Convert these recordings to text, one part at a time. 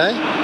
Okay.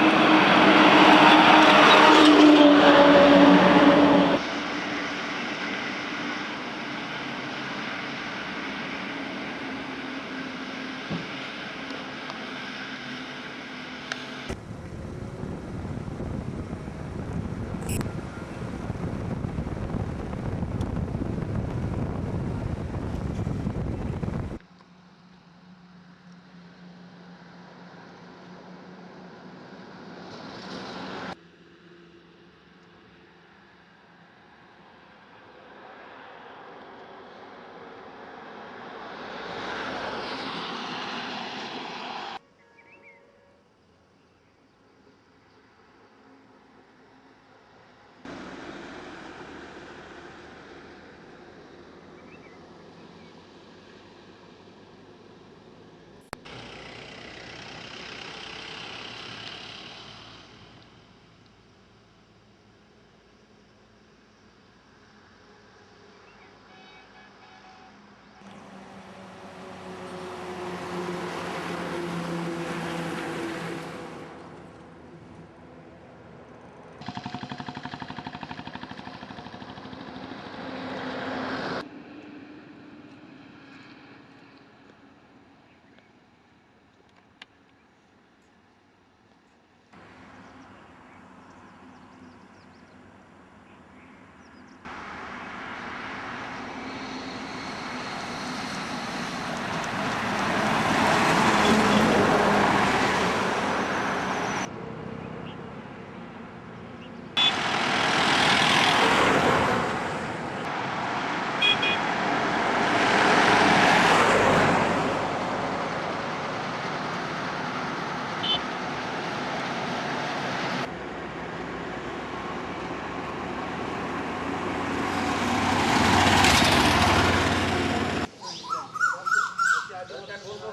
काय दुसरा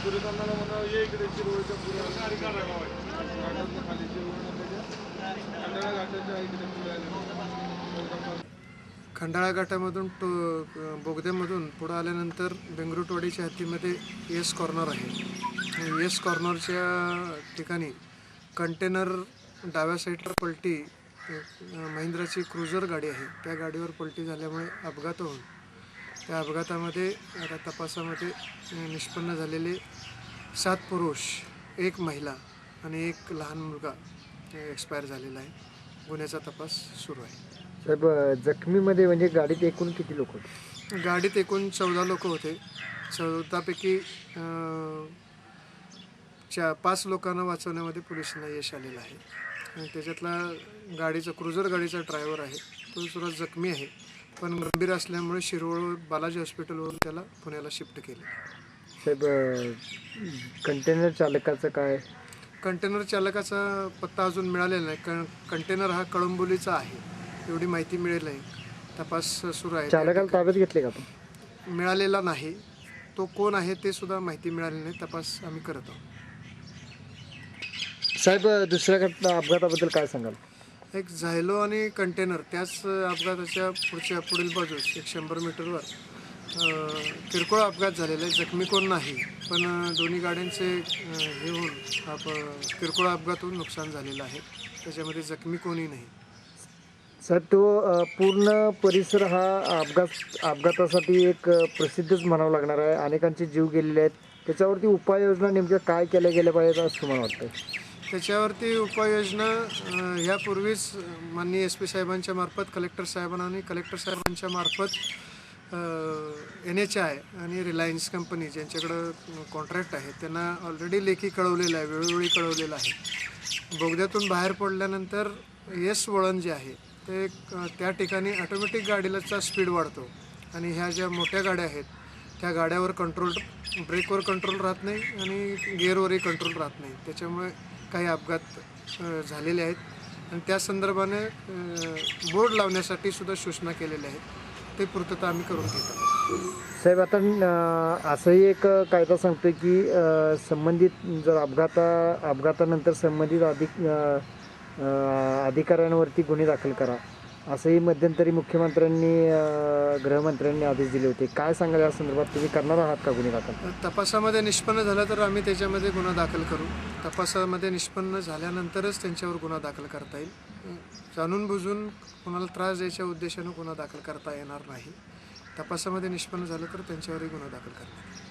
सूर्यकांताला म्हणा ये इकडे शिरोळच्या पुढे खाली खंडाळा घाटाच्या इकडे पुढे खंडाळा घाटामधून टो बोगद्यामधून पुढं आल्यानंतर बेंगरुटवाडीच्या हत्तीमध्ये येस कॉर्नर आहे. येस कॉर्नरच्या ठिकाणी कंटेनर डाव्या साईडला पलटी महिंद्राची क्रुझर गाडी आहे. त्या गाडीवर पलटी झाल्यामुळे अपघात होऊन त्या अपघातामध्ये आता तपासामध्ये निष्पन्न झालेले सात पुरुष एक महिला आणि एक लहान मुलगा एक्सपायर झालेला आहे. गुन्ह्याचा तपास सुरू आहे. साहेब जखमीमध्ये म्हणजे गाडीत एकूण किती लोक होते? गाडीत एकूण चौदा लोक होते. चौदापैकी अं, चा पाच लोकांना वाचवण्यामध्ये पोलिसांना यश आलेलं आहे. आणि त्याच्यातला गाडीचा क्रुझर गाडीचा ड्रायव्हर आहे तो सुद्धा जखमी आहे. पण गंभीर असल्यामुळे शिरोळ बालाजी हॉस्पिटलवरून त्याला पुण्याला शिफ्ट केले. साहेब कंटेनर चालकाचं काय? कंटेनर चालकाचा पत्ता अजून मिळालेला नाही. कारण कंटेनर हा कळंबोलीचा आहे. एवढी माहिती मिळेल आहे तपास सुरू आहे. चालकाला ताब्यात घेतले का आपण? मिळालेला नाही. तो कोण आहे ते सुद्धा माहिती मिळाली नाही. तपास आम्ही करत आहोत. साहेब दुसऱ्या घटना अपघाताबद्दल काय सांगाल? एक झायलो आणि कंटेनर त्याच अपघाताच्या पुढच्या पुढील बाजूस एक शंभर मीटरवर किरकोळ अपघात झालेला आहे जखमी कोण नाही पण दोन्ही गाड्यांचे हे होऊन आप किरकोळ अपघात होऊन नुकसान झालेलं आहे. त्याच्यामध्ये जखमी कोणी नाही. सर तो पूर्ण परिसर हा अपघात अपघातासाठी एक प्रसिद्धच म्हणावं लागणार आहे. अनेकांचे जीव गेलेले आहेत. त्याच्यावरती उपाययोजना नेमक्या काय केल्या गेल्या पाहिजेत असं तुम्हाला वाटतं त्याच्यावरती उपाययोजना ह्यापूर्वीच माननीय एस पी साहेबांच्या मार्फत कलेक्टर साहेबांना आणि कलेक्टर साहेबांच्या मार्फत एन एच आय आणि रिलायन्स कंपनी ज्यांच्याकडं कॉन्ट्रॅक्ट आहे त्यांना ऑलरेडी लेखी कळवलेलं आहे वेळोवेळी कळवलेलं आहे. बोगद्यातून बाहेर पडल्यानंतर येस वळण जे आहे ते त्या ठिकाणी ऑटोमॅटिक गाडीलाचा स्पीड वाढतो. आणि ह्या ज्या मोठ्या गाड्या आहेत त्या गाड्यावर कंट्रोल ब्रेकवर कंट्रोल राहत नाही आणि गिअरवरही कंट्रोल राहत नाही. त्याच्यामुळे काही अपघात झालेले आहेत. आणि त्या संदर्भाने बोर्ड लावण्यासाठी सुद्धा सूचना केलेल्या आहेत. ते पूर्तता आम्ही करून घेत. आहोत साहेब आता असंही एक कायदा सांगतो की संबंधित जर अपघाता अपघातानंतर संबंधित अधिक अधिकाऱ्यांवरती गुन्हे दाखल करा. असंही मध्यंतरी मुख्यमंत्र्यांनी गृहमंत्र्यांनी आदेश दिले होते. काय सांगाल या संदर्भात? तुम्ही करणार आहात का गुन्हे दाखल? तपासामध्ये निष्पन्न झालं तर आम्ही त्याच्यामध्ये गुन्हा दाखल करू. तपासामध्ये निष्पन्न झाल्यानंतरच त्यांच्यावर गुन्हा दाखल करता येईल. जाणून बुजून कोणाला त्रास द्यायच्या उद्देशानं गुन्हा दाखल करता येणार नाही. तपासामध्ये निष्पन्न झालं तर त्यांच्यावरही गुन्हा दाखल करता येईल.